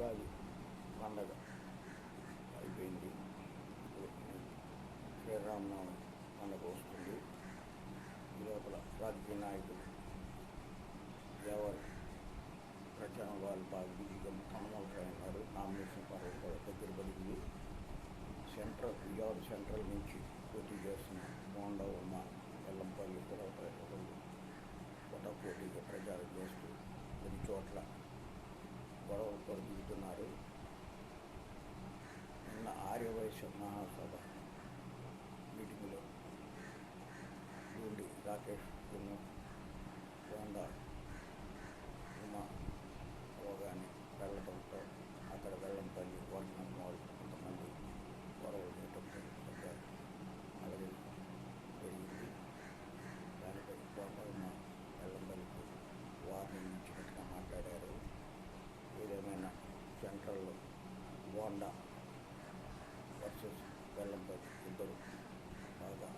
ఉగాది పండగ. అయిపోయింది. ఇప్పుడు శ్రీరామనవమి పండగ వస్తుంది. ఈ లోపల రాజకీయ నాయకులు ఎవరు? ప్రచారం వాళ్ళు బాగా బిజీగా కమలవుతాయన్నారు నామినేషన్ పర్వం కూడా దగ్గర పడింది. సెంట్రల్ విజయవాడ సెంట్రల్ నుంచి పోటీ చేస్తున్న మోండా ఉన్న ఎల్లంపల్లి కూడా వాళ్ళు కూడా గొడవలు కూడా దిగుతున్నారు నిన్న ఆర్యవైశ్య మహాసభ మీటింగ్లో. నుండి రాకేష్ బోండా వర్సెస్ వెల్లంపల్లి ఇద్దరు. బాగా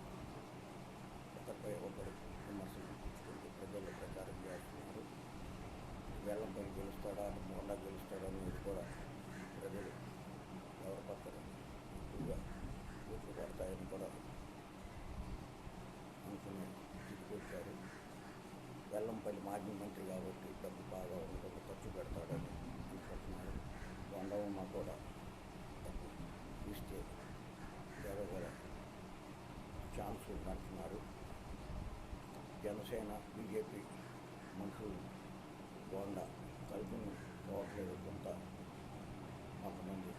ఒకరిపై ఒకరు విమర్శలు పుచ్చుకుంటూ ప్రజల్లో ప్రచారం చేస్తున్నారు. వెల్లంపల్లి గెలుస్తాడా? బోండా గెలుస్తాడా అనేది కూడా ప్రజలు ఎవరి పక్కన ఎక్కువగా ఓట్లు పడతాయని కూడా అనుకునే స్థితికి వెల్లంపల్లి మాజీ మంత్రి కాబట్టి డబ్బు బాగా ఉంటుంది ఖర్చు పెడతాడని అనుకుంటున్నారు. బొండవమ్మ కూడా ఛాన్స్ ఉందంటున్నారు జనసేన బీజేపీ మనుషులు బోండా కలిపి పోవట్లేదు కొంత కొంతమంది